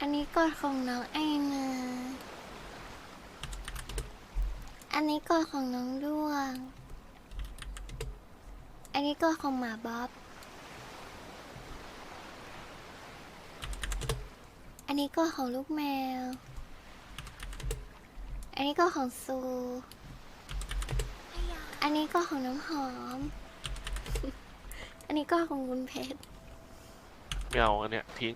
อันนี้กดของน้องไอนาอันนี้กดของน้องด้วง อันนี้กดของหมาบ๊อบ อันนี้ก็ของลูกแมว อันนี้ก็ของซู อันนี้ก็ของน้ำหอม อันนี้ก็ของคุณเพชร ไม่เอาอันเนี้ยทิ้ง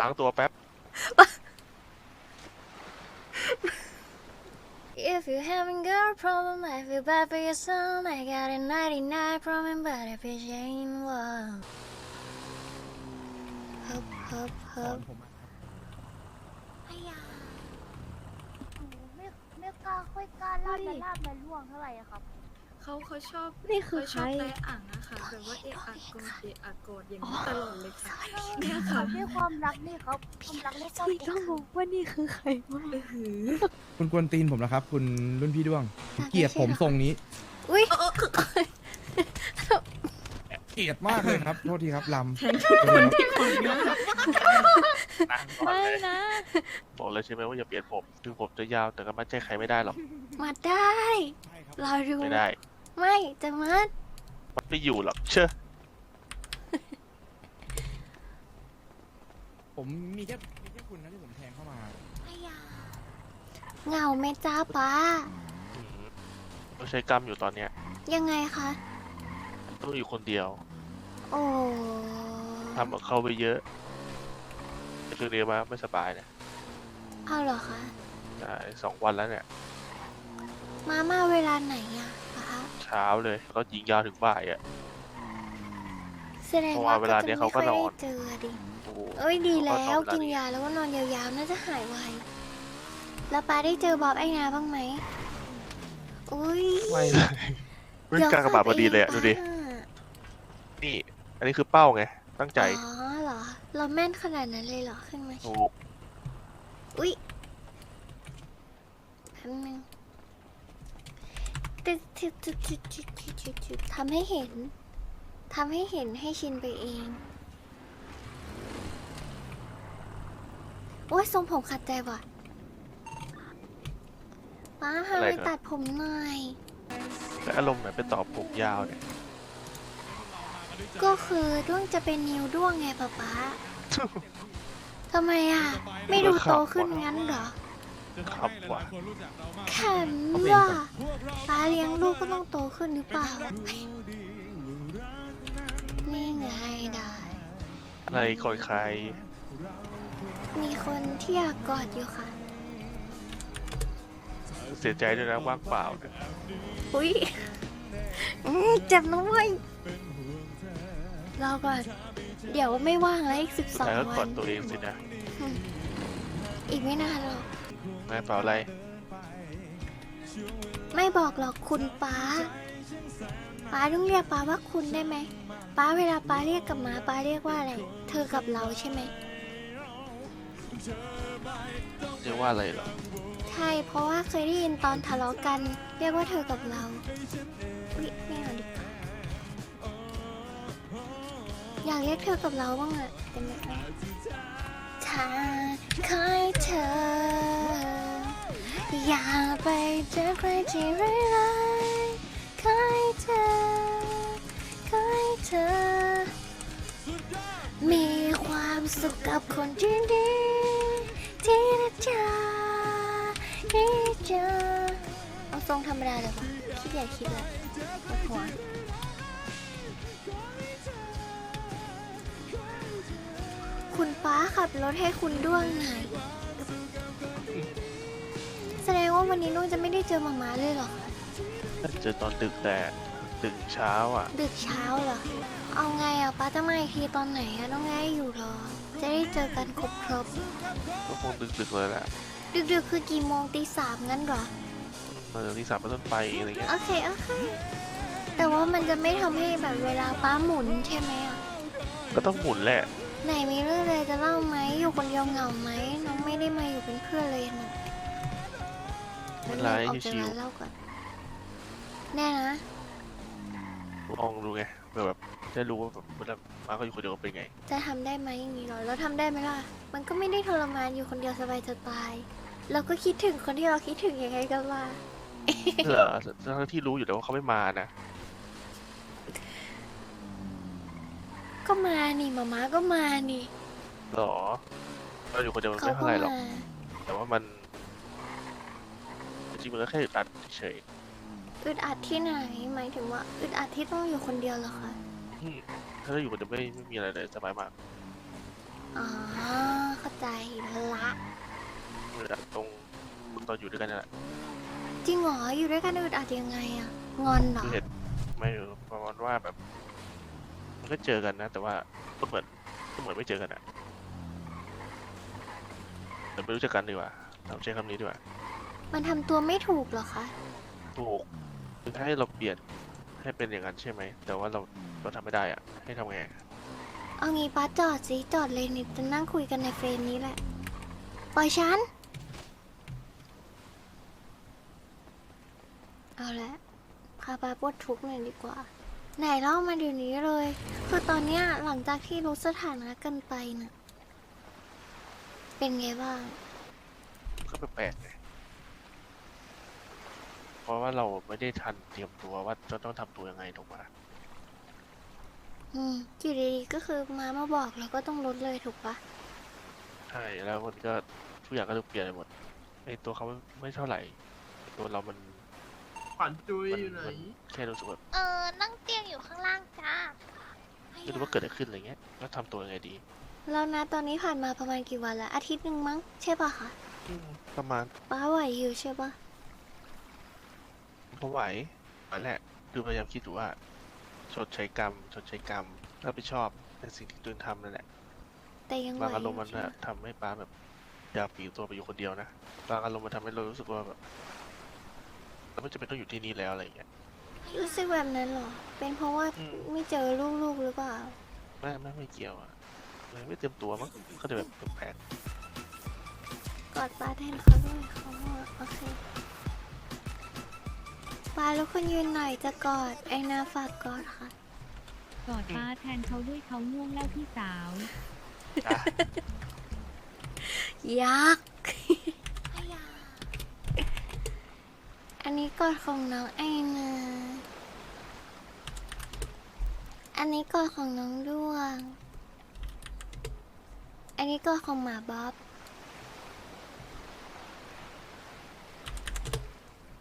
ล้างตัวแป๊บ If you having girl problem, I feel bad for your son. I got a 99 problem, but if it ain't one. Hup, hup, hup. ผมอะครับไม่ไม่กล้าค่อยกล้าลาดมาลาดมาล่วงเท่าไหร่อะครับ เขาเขาชอบนี่คือเขาชอบใคร แตะอ่างนะคะแบบว่าเอะอะโกรธเอะอะโกรธอย่างนี้ตลอดเลยค่ะเนี่เนี่ยยค่ะค่ะด้วยความรักนี่ครับความรักนี่ก็พี่ต้องบอกว่านี่คือใครวะเออหือคุณกวนตีนผมแล้วครับ คุณรุ่นพี่ด้วงผมเกลียดผมทรงนี้อุ้ยเกลียดมากเลยครับ โทษทีครับลำนั่งก่อนไม่เลยนะ บอกเลยใช่ไหมว่าอย่าเปลี่ยนผมถึงผมจะยาวแต่ก็มัดใจใครไม่ได้หรอก มาได้รอดู ไม่ได้ ไม่จะมัดมัดไม่อยู่หรอกเชื่อผมมีแค่มีแค่คุณนะที่ผมแทงเข้ามา เหงาไหมจ้าป้าอืมต้องใช้กล้ามอยู่ตอนเนี้ยยังไงคะ ต้องอยู่คนเดียวโอ้ทำกับเขาไปเยอะช่วงนี้มาไม่สบายเนี่ยเอาเหรอคะใช่สองวันแล้วเนี่ย มามาเวลาไหนอะป้าเช้าเลยแล้วก็ยิงยาวถึงบ่ายอะ แสดงเพราะว่าว่าเวลาเนี้ยเขาก็จะไม่ค่อยนอนได้เจอดิโอ้โหเอ้ยดีแล้วเขาก็กินทำยาแล้วก็นอนยาวๆน่าจะหายไวแล้วป้าได้เจอบอบไอ้นาบ้างไหมอุ้ยไม่เลยเรื่องการกระบาดพอดีเลยอะดูดิป้านี่ อันนี้คือเป้าไง ตั้งใจอ๋อเหรอ เราแม่นขนาดนั้นเลยเหรอขึ้นมา ถูกอุ้ยแป๊บนึง ตึ๊ดตึ๊ดตึ๊ดตึ๊ดตึ๊ดตึ๊ดตึ๊ดตึ๊ดทำให้เห็นทำให้เห็นให้ชินไปเอง โอ้ยทรงผมขัดใจว่ะป้าพาอะไรไปครับ ตัดผมหน่อย แล้วอารมณ์ไหนไปตอบผมยาวเนี่ยก็คือด้วงจะเป็นนิวด้วงไงป๊าป๊าทำไมอะ ไม่ดูโตขึ้นงั้นเหรอ ครับว่ะแข็งว่าป้าเลี้ยงลูกก็ต้องโตขึ้นหรือเปล่า นี่ไงได้ อะไรคอยใคร มีคนที่อยากกอดอยู่ค่ะ เสียใจด้วยนะว่างเปล่าเนี่ยอุ้ยอืมเจ็บนะเว้ยรอก่อน เดี๋ยวไม่ว่างแล้วอีกสิบสองแต่ก็กวัดนตัวเองสินะ อีกไม่นานหรอก นายเปล่าอะไร ไม่บอกหรอกคุณป้าป้าต้องเรียกป้าว่าคุณได้ไหมป้าเวลาป้าเรียกกับหมาป้าเรียกว่าอะไร เธอกับเราใช่ไหมเรียกว่าอะไรเหรอ ใช่ เพราะว่าเคยได้ยินตอนทะเลาะกัน เรียกว่าเธอกับเราอุ๊ยไม่เอาดีกว่าอยากเรียกเธอกับเราบ้างอะแต่ไม่เอาถ้าคอยเธอ อย่าไปเจอใครที่ร้ายๆคอยเธอคอยเธอ มีความสุขกับคนที่ดีที่ได้เจอได้เจอเอาทรงธรรมดาเลยวะคิดใหญ่คิดละปวดหัวคุณป้าขับรถให้คุณด้วงหน่อย ดงว่าวันนี้นุ่งจะไม่ได้เจอหมาม้าเลยเหรอคะถ้าเจอตอนดึกแต่ดึกเช้าอะ ดึกเช้าเหรอ เอาไงอะป้าจะมาอีกทีตอนไหนอะน้องไงอยู่เหรอ จะได้เจอกันครบครบก็คงดึกๆเลยแหละๆดึกๆคือกี่โมงตีสามงั้นเหรอเมื่อที่สามเป็นต้นไปอะไรเงี้ยโอเคโอเค แต่ว่ามันจะไม่ทำให้แบบเวลาป้าหมุนใช่ไหมอะก็ต้องหมุนแหละ ไหนมีเรื่องอะไรจะเล่าไหมอยู่คนเดียวเหงาไหมน้องไม่ได้มาอยู่เป็นเพื่อนเลยหนู ไม่เป็นไรออกจากชิวร้านเหล่าก่อน แน่นะ ๆลองดูไงเผื่อแบบได้รู้ว่าแบบเวลามาก็อยู่คนเดียวเป็นไง จะทำได้ไหมอย่างนี้เหรอแล้วทำได้ไหมล่ะ มันก็ไม่ได้ทรมานอยู่คนเดียวสบายจะตาย เราก็คิดถึงคนที่เราคิดถึงยังไงกันล่ะ เหรอทั้งที่รู้อยู่แล้วว่าเขาไม่มานะก็มานี่มาม่าก็มานี่หรอเราอยู่คนเดียวมันเขาไม่ก็เท่าไหร่หรอก มาแต่ว่ามัน จริงๆมันก็แค่อึดอัดเฉยอึดอัดที่ไหนหมายถึงว่าอึดอัดที่ต้องอยู่คนเดียวเหรอคะๆอืมถ้าเราอยู่คนเดียวไม่ไม่มีอะไรเลยสบายมากอ๋อเข้าใจละอึดอัดตรงตอนอยู่ด้วยกันนั่นแหละจริงเหรออยู่ด้วยกันอึดอัดยังไงอะงอนเหรอคือเห็นไม่รู้ประมาณว่าแบบมันก็เจอกันนะ แต่ว่าก็เหมือนก็เหมือนไม่เจอกันอะแต่ไม่รู้จักกันดีกว่าเราใช้คำนี้ดีกว่า มันทำตัวไม่ถูกเหรอคะ ถูกคือถ้าให้เราเปลี่ยนให้เป็นอย่างนั้นใช่ไหม แต่ว่าเราเราทำไม่ได้อะให้ทำไงเอางี้ป้าจอดสิจอดเลยนี่จะนั่งคุยกันในเฟรมนี้แหละ ปล่อยฉัน เอาละพาป้าปวดทุกข์หน่อยดีกว่า ไหนเล่ามาเดี๋ยวนี้เลย คือตอนเนี้ยหลังจากที่รู้สถานะกันไปน่ะ เป็นไงบ้างก็แปลกๆไงเพ ราะว่าเราไม่ได้ทันเตรียมตัวว่าจะต้องทำตัวยังไงถูกปะอืมอยู่ดีๆก็คือมามาบอกเราก็ต้องลดเลยถูกปะใช่แล้วมันก็ทุกอย่างก็ต้องเปลี่ยนไปหมดไอตัวเขาไม่เท่าไหร่ไอ้ตัวเรามันขวัญจุยมันอยู่ไหนมันแค่รู้สึกว่าเออ นั่งเตียงอยู่ข้างล่างจ้าไม่รู้ว่าเกิดอะไรขึ้นอะไรเงี้ยแล้วทำตัวยังไงดี แล้วนะตอนนี้ผ่านมาประมาณกี่วันแล้วอาทิตย์หนึ่งมั้งใช่ปะคะอืมประมาณป้าไหวอยู่ใช่ปะ พอไหวไหวแหละคือพยายามคิดอยู่ว่า ชดใช้กรรม ชดใช้กรรมรับผิดชอบในสิ่งที่ตัวเองทำนั่นแหละแต่ยังไหวบางออารมณ์ยู่มันใช่อะปะทำให้ป้าแบบอยากปลีกตัวไปอยู่คนเดียวนะบางอารมณ์มันทำให้เรารู้สึกว่าแบบเราไม่จำเป็นต้องอยู่ที่นี่แล้วอะไรอย่างเงี้ย รู้สึกแบบนั้นเหรอ เป็นเพราะว่าอืม ไม่เจอลูกๆหรือเปล่า ไม่ไม่ไม่เกี่ยวอะเลยไม่เตรียมตัวมั้งก็เลยแบบแปลกกอดป้าแทนเขาด้วยเขาว่าโอเค ป้าแล้วคุณยืนหน่อยจะกอดไอ้นาฝากกอดค่ะ กอดป้าแทนเขาด้วยเขาง่วงแล้วพี่สาวๆอะยักษ์ อันนี้กอดของน้องไอนา อันนี้กอดของน้องด้วง อันนี้กอดของหมาบ๊อบ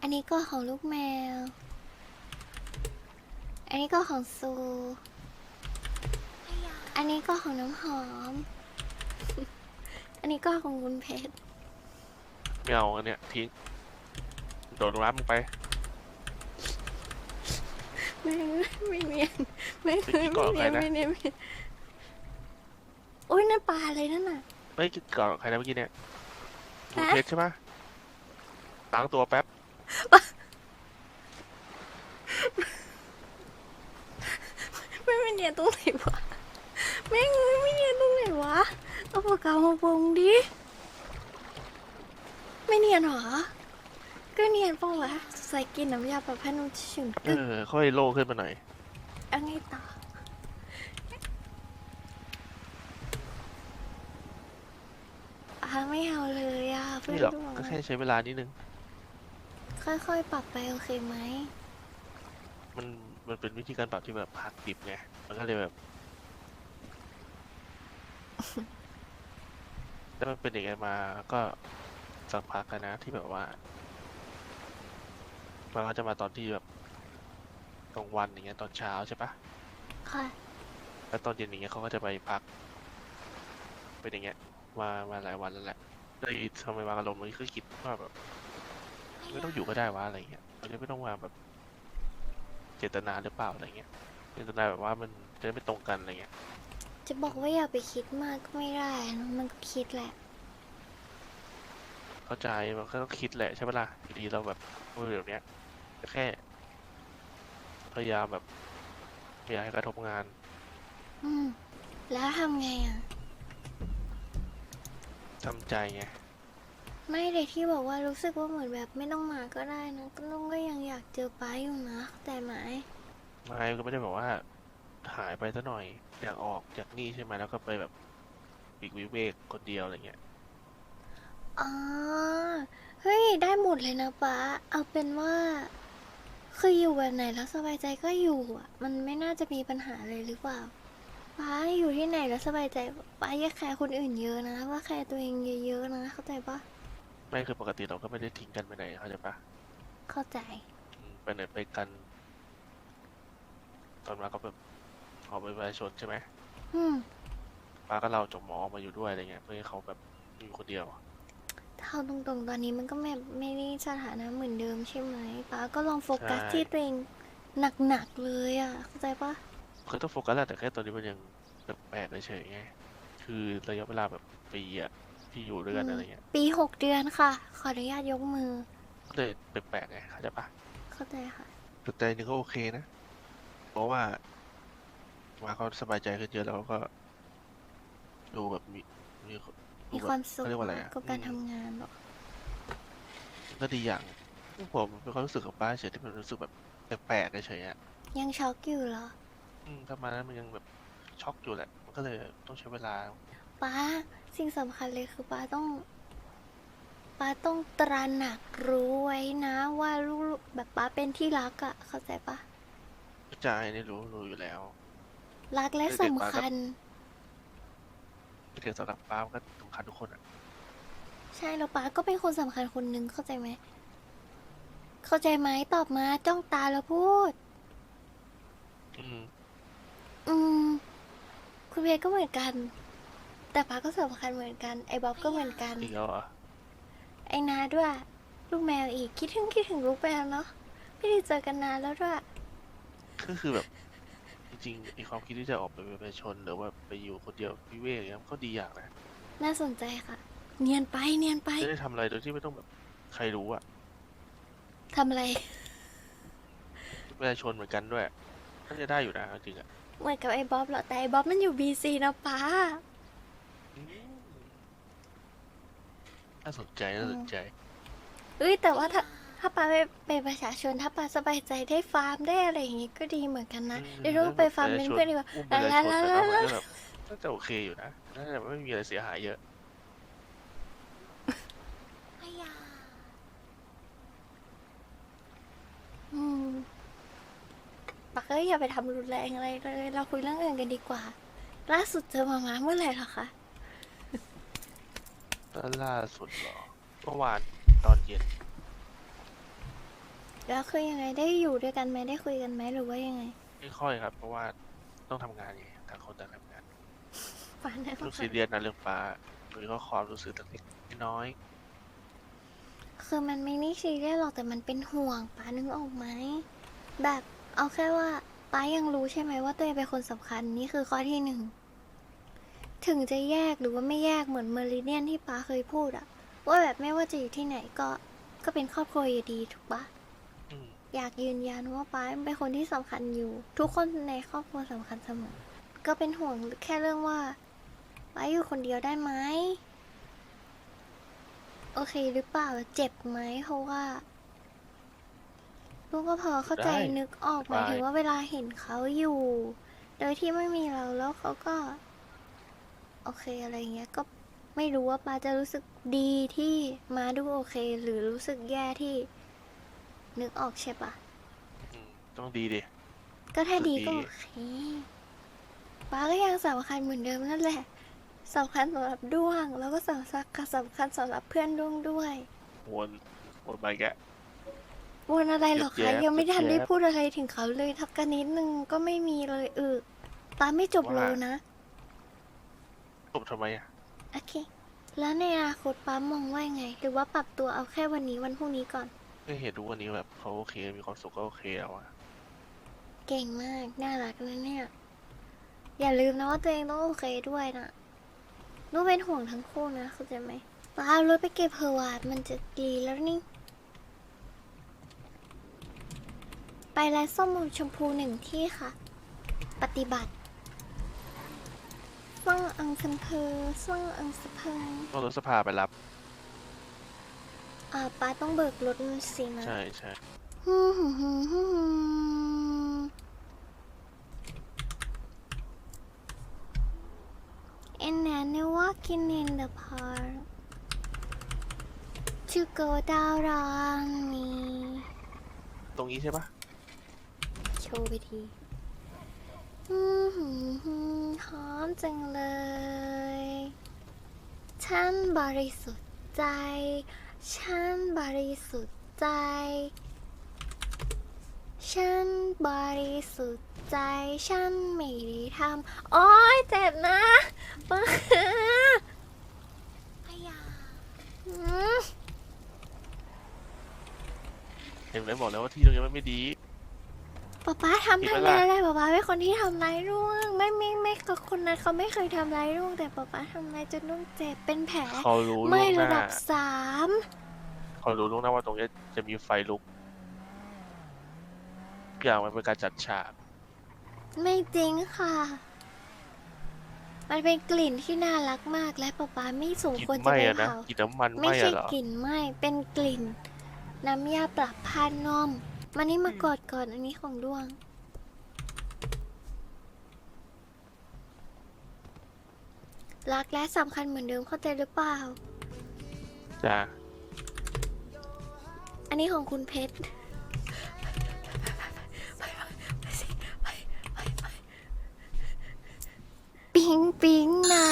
อันนี้ก็ของลูกแมว อันนี้ก็ของซู อันนี้ก็ของน้ำหอม อันนี้ก็ของคุณเพชร ไม่เอาอันเนี้ยทิ้ง โดดน้ำลงไปไม่ไม่เนียนไม่เมื่อกี้ไม่ก่อนใครเนียนนะไม่เนียนไม่เนียนโอ้ยนั่นปลาอะไรนั่นน่ะไม่ก่อนใครนะเมื่อกี้เนี่ยคุณฮะเพชรใช่ปะล้างตัวแป๊บ ไม่ไม่เนียนตรงไหนวะแม่งเอ้ยไม่เนียนตรงไหนวะเอาปากกามาวงดิ ไม่เนียนเหรอ ก็เนียนเปล่าวะใส่กินน้ำยาปรับผ้านุ่มชุ่มเออค่อยโล่ขึ้นมาหน่อย เอันไงต่อ อะไม่เอาเลยอะเพื่อนนี่หรอกร่วงก็อะแค่ใช้เวลานิดนึง ค่อยๆ ปรับไปโอเคไหม มันมันเป็นวิธีการปรับที่แบบหักดิบไง มันก็เลยแบบ แล้วมันเป็นอย่างไงมาก็สักพักกันนะที่แบบว่า มันก็จะมาตอนที่แบบกลางวันอย่างเงี้ยตอนเช้าใช่ปะค่ะ แล้วตอนเย็นอย่างเงี้ยเขาก็จะไปพัก เป็นอย่างเงี้ย มามาหลายวันแล้วแหละเลยทำไมบางอารมณ์มันก็คิดว่าแบบ ไม่ต้องอยู่ก็ได้วะอะไรเงี้ยมันจะไม่ต้องมาแบบ เจตนาหรือเปล่าอะไรเงี้ย เจตนาแบบว่ามันจะได้ไม่ตรงกันอะไรเงี้ย จะบอกว่าอย่าไปคิดมากก็ไม่ได้นะมันก็คิดแหละ เข้าใจมันก็ต้องคิดแหละใช่ปะล่ะอยู่ดีเราแบบเออแบบเนี้ย แค่พยายามแบบไม่อยากให้กระทบงาน อืม แล้วทำไงอะ ทำใจไง ไม่เด็กที่บอกว่ารู้สึกว่าเหมือนแบบไม่ต้องมาก็ได้นะก็ลุงก็ยังอยากเจอป้าอยู่นะแต่ไหมไม่ก็ไม่ได้บอกว่าทหายไปซะหน่อย อยากออกจากนี่ใช่ไหมแล้วก็ไปแบบปีกวิเวกคนเดียวอะไรเงี้ย อ๋อ เฮ้ย ได้หมดเลยนะป้า เอาเป็นว่า คืออยู่แบบไหนแล้วสบายใจก็อยู่อะ มันไม่น่าจะมีปัญหาเลยหรือเปล่าป้าอยู่ที่ไหนแล้วสบายใจป้าอย่าแคร์คนอื่นเยอะนะ ว่าแคร์ตัวเองเยอะๆนะเข้าใจปะไม่คือปกติเราก็ไม่ได้ทิ้งกันไปไหนเข้าใจปะเข้าใจอืมไปไหนไปกัน ตอนมาก็แบบออกไปประชาชนใช่ไหมอืมป้าก็เราจบหมอออกมาอยู่ด้วยอะไรเงี้ยเพื่อให้เขาแบบอยู่คนเดียวถ้า เอาตรงๆ ตอนนี้มันก็ไม่ไม่ได้สถานะเหมือนเดิมใช่ไหมป้าก็ลองโฟกัสใช่ ที่ตัวเองหนักๆเลยอะ เข้าใจปะคือต้องโฟกัสแหละแต่แค่ตอนนี้มันยังแปลกๆเฉยๆไงคือระยะเวลาแบบปีอะที่อยู่ด้วยกันอะไรเงี้ยปีหกเดือนค่ะ ขออนุญาตยกมือ ก็เลยแปลกๆไงเข้าใจปะเข้าใจค่ะ แต่ใจหนึงก็โอเคนะเพราะว่ามาเขาสบายใจขึ้นเยอะแล้วก็ ดูแบบมีมีดู มีแบบความสุขเขาเรียกว่าอะไรอะกับการอืมทำงานหรอก็ดีอย่างผมเป็นความรู้สึกกับป้าเฉยที่มันรู้สึกแบบแปลกๆเฉยๆอะยังช็อกอยู่เหรอ อืมถ้ามานั้นมันยังแบบช็อกอยู่แหละ มันก็เลยต้องใช้เวลา ป้าสิ่งสำคัญเลยคือป้าต้อง ป้าต้องตระหนักรู้ไว้นะว่าลูกแบบป้าเป็นที่รักอะเข้าใจปะใจนี่รู้รู้อยู่แล้ว รักและเด็กๆสำป้าก็คัญ เด็กสำหรับป้ามันก็สำคัญทุกคนอะใช่แล้วป้าก็เป็นคนสำคัญคนหนึ่งเข้าใจไหม เข้าใจไหมตอบมาจ้องตาแล้วพูด อืมอืม คุณเพก็เหมือนกัน แต่ป้าก็สำคัญเหมือนกัน ไอ้บ๊อบก็เหมือนกัน อีกแล้วเหรอไอ้นาด้วย ลูกแมวอีกคิดถึงคิดถึงลูกแมวเนาะไม่ได้เจอกันนานแล้วด้วย ก็คือแบบจ ริงๆไอความคิดที่จะออกไปเป็นประชาชนหรือว่าไปอยู่คนเดียววิเวกอย่างเงี้ยมันก็ดีอย่างนะน่าสนใจค่ะ เนียนไปเนียนไปจะได้ทำอะไรโดยที่ไม่ต้องแบบใครรู้อะทำอะไร ประชาชนเหมือนกันด้วยก็จะได้อยู่นะจริงๆอะเหมือนกับไอ้บ๊อบเหรอแต่ไอ้บ๊อบมันอยู่บีซีนะป้าอืมน่าสนใจน่าสนใจ เอ้ยแต่ว่าถ้า ถ้าป้าไปเป็นประชาชนถ้าป้าสบายใจได้ฟาร์มได้อะไรอย่างงี้ก็ดีเหมือนกันนะอืมเดี๋ยวเราไปฟาร์มเป็นเพื่อนดีกว่าอุ้มประชาชนลาแต่ลาว่าลามันก็แบบน่าจะโอเคอยู่นะน่าจะไม่มีอะไรเสียหายเยอะอืมป้าก็อย่าไปทำรุนแรงอะไรเลย เราคุยเรื่องอื่นกันดีกว่า ล่าสุดเจอมามาเมื่อไหร่เหรอคะแล้วล่าสุดเหรอเมื่อวานตอนเย็น แล้วคือยังไงได้อยู่ด้วยกันไหมได้คุยกันไหมหรือว่ายังไงไม่ค่อยครับ เพราะว่าต้องทำงานไงต่างคนต่างทำงานฟ้าแน่เรื่องซีเรียสนะเรื่องป้าโดยเฉพาะความรู้สึกเล็กๆน้อยคือมันไม่นี่ซีเรียสหรอกแต่มันเป็นห่วงป้านึกออกไหมแบบเอาแค่ว่าป้ายังรู้ใช่ไหมว่าตัวเองเป็นคนสำคัญนี่คือข้อที่หนึ่งถึงจะแยกหรือว่าไม่แยกเหมือนเมอริเนียนที่ป้าเคยพูดอะว่าแบบไม่ว่าจะอยู่ที่ไหนก็ก็เป็นครอบครัวอยู่ดีถูกปะๆ อืมอยากยืนยันว่าป้าเป็นคนที่สำคัญอยู่ ทุกคนในครอบครัวสำคัญเสมอ ก็เป็นห่วงแค่เรื่องว่าป้าอยู่คนเดียวได้ไหมโอเคหรือเปล่าเจ็บไหมเพราะว่าลูกก็พอเข้าใจได้นึกออกหมายถึงได้ ว่าเวลาเห็นเขาอยู่ โดยที่ไม่มีเราแล้วเขาก็ โอเคอะไรเงี้ย ก็ไม่รู้ว่าป้าจะรู้สึกดีที่มาดูโอเค หรือรู้สึกแย่ที่ นึกออกใช่ปะอืมต้องดีดิ ก็ถ้าดีก็ดีโอเคป้าก็ยังสำคัญเหมือนเดิมนั่นแหละสำคัญสำหรับด้วง แล้วก็สำคัญสำคัญสำหรับเพื่อนด้วงด้วยวนวนไปแกะ วนอะไรหรอกเจ็คะบๆยังไม่ทันได้เจ็บๆพูดอะไรถึงเขาเลยทักกันนิดนึงก็ไม่มีเลยเออป้าไม่จบว่าโลนะ จบทำไมอะโอเค แล้วในอนาคตป้ามองว่ายังไง หรือว่าปรับตัวเอาแค่วันนี้วันพรุ่งนี้ก่อน ก็เห็นทุกวันนี้แบบเขาโอเคมีความสุขก็โอเคแล้วอะเก่งมาก น่ารักนะเนี่ย อย่าลืมนะว่าตัวเองต้องโอเคด้วยนะนูกเป็นห่วงทั้งคู่นะเข้าใจไหมป้าเอารถไปเก็บเพอร์วาดมันจะดีแล้วนี่ ไปร้านส้มมุมชมพูหนึ่งที่ค่ะ ปฏิบัติซ่องอังคันเพอซ่องอังสะเพงต้องรถสภาไปรับ อ่าป้าต้องเบิกรถสินะใช่ใช่ฮึ่มฮึ่มฮึ่มฮึ่เอ็นแอนากิน in the park to go down on me ตรงนี้ใช่ปะโชว์ไปทีหอมจังเลย ฉันบริสุทธิ์ใจ ฉันบริสุทธิ์ใจ ฉันบริสุทธิ์ใจ ฉันไม่ได้ทำโอ๊ยเจ็บนะป้าพยาอืมเห็นไหมบอกแล้วว่าที่ตรงนี้มันไม่ดี ป๊าป๊าทำผิดทำแล้วไมล่ะอะไรป๊าป๊าเป็นคนที่ทำร้ายลูกไม่ไม่ไม่กับคนนั้นเขาไม่เคยทำร้ายลูกแต่ป๊าป๊าทำร้ายจนลูกเจ็บเป็นแผลเขารู้ล่ไม่วงหระน้าดับสามเขารู้ล่วงหน้าว่าตรงนี้จะมีไฟลุกทุกอย่างมันเป็นการจัดฉาก ไม่จริงค่ะ มันเป็นกลิ่นที่น่ารักมากและป๊าป๊าไม่สมกลินควรไหจะม้ไปอะนะเผากลินน้ำมันไหไม่ม้ใช่อะเหรอกลิ่นไหม้เป็นกลิ่น น้ำยาปรับผ้านม มานี่มากอดก่อนอันนี้ของดวง รักและสำคัญเหมือนเดิมเข้าใจหรือเปล่า จ้าอันนี้ของคุณเพชรปิ๊งปิ๊งนะ